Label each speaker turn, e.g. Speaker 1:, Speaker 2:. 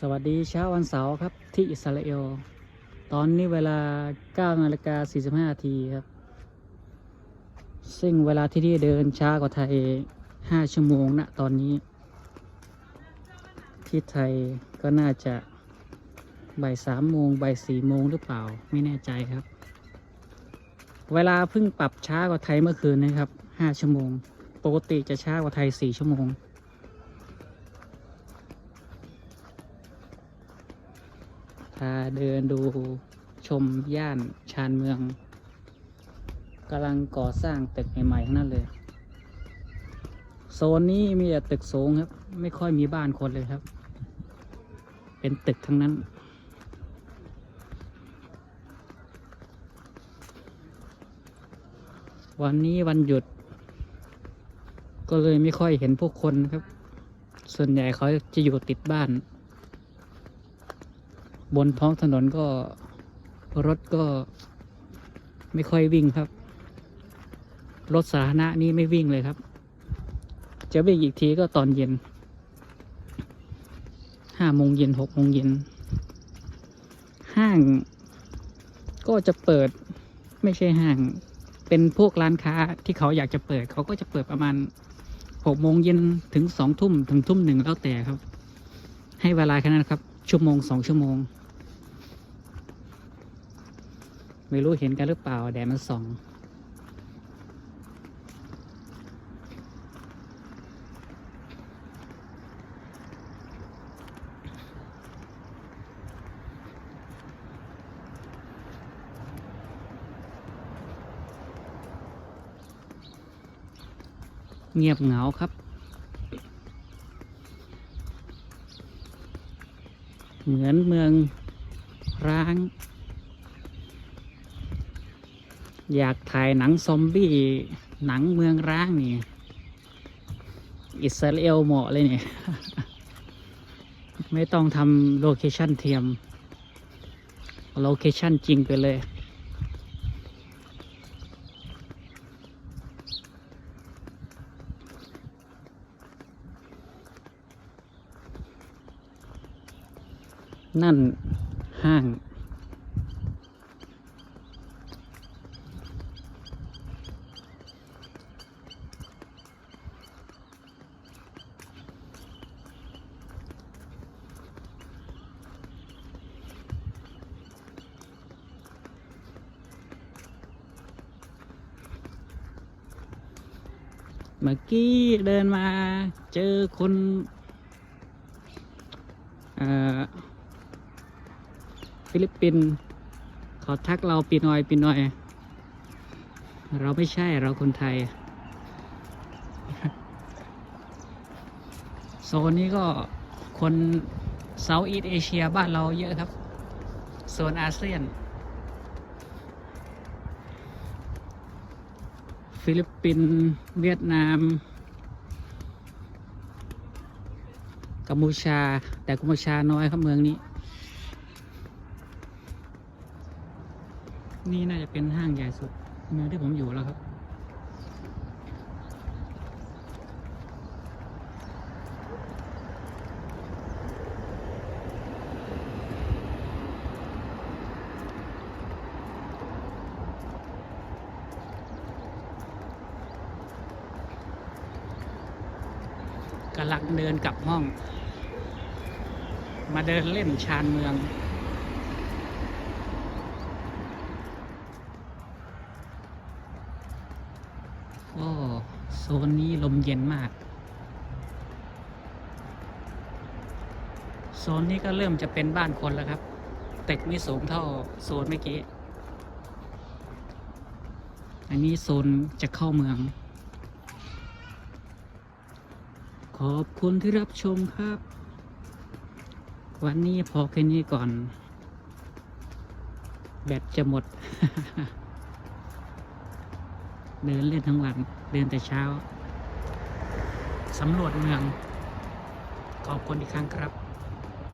Speaker 1: สวัสดีเช้าวันเสาร์ครับที่อิสราเอล ตอนนี้เวลา9นาฬิกา45นาทีครับ ซึ่งเวลาที่นี่เดินช้ากว่าไทย 5 ชั่วโมงนะตอนนี้ ที่ไทยก็น่าจะบ่ายสามโมงบ่ายสี่โมงหรือเปล่าไม่แน่ใจครับ เวลาเพิ่งปรับช้ากว่าไทยเมื่อคืนนะครับ 5 ชั่วโมง ปกติจะช้ากว่าไทย 4 ชั่วโมงาเดินดูชมย่านชานเมืองกำลังก่อสร้างตึกใหม่ๆทั้งนั้นเลย โซนนี้มีแต่ตึกสูงครับ ไม่ค่อยมีบ้านคนเลยครับ เป็นตึกทั้งนั้น วันนี้วันหยุด ก็เลยไม่ค่อยเห็นผู้คนครับ ส่วนใหญ่เขาจะอยู่ติดบ้าน บนท้องถนนก็รถก็ไม่ค่อยวิ่งครับ รถสาธารณะนี่ไม่วิ่งเลยครับ จะวิ่งอีกทีก็ตอนเย็นห้าโมงเย็นหกโมงเย็น ห้างก็จะเปิดไม่ใช่ห้าง เป็นพวกร้านค้าที่เขาอยากจะเปิด เขาก็จะเปิดประมาณหกโมงเย็นถึงสองทุ่มถึงทุ่มหนึ่งแล้วแต่ครับ ให้เวลาแค่นั้นครับ ชั่วโมงสองชั่วโมง ไม่รู้เห็นกันหรือเปล่า แดดมันส่องเงียบเหงาครับ เหมือนเมืองร้าง อยากถ่ายหนังซอมบี้หนังเมืองร้างนี่ อิสราเอลเหมาะเลยเนี่ย ไม่ต้องทำโลเคชั่นเทียม โลเคชั่นจริงไปเลย นั่นห้าง เมื่อกี้เดินมาเจอคนฟิลิปปินส์ขาทักเราปีนอยปีนอย เราไม่ใช่เราคนไทย โซนนี้ก็คนเซาท์อีสเอเชียบ้านเราเยอะครับ โซนอาเซียน ฟิลิปปินส์เวียดนาม กัมพูชา แต่กัมพูชาน้อยครับเมืองนี้ นี่น่าจะเป็นห้างใหญ่สุดเมืองที่ผมอยู่แล้วครับ กำลังเดินกลับห้อง มาเดินเล่นชานเมือง โอ้โซนนี้ลมเย็นมาก โซนนี้ก็เริ่มจะเป็นบ้านคนแล้วครับ ตึกไม่สูงเท่าโซนเมื่อกี้ อันนี้โซนจะเข้าเมือง ขอบคุณที่รับชมครับ วันนี้พอแค่นี้ก่อน แบตจะหมด เดินเล่นทั้งวัน เดินแต่เช้า สำรวจเมือง ขอบคุณอีกครั้งครับ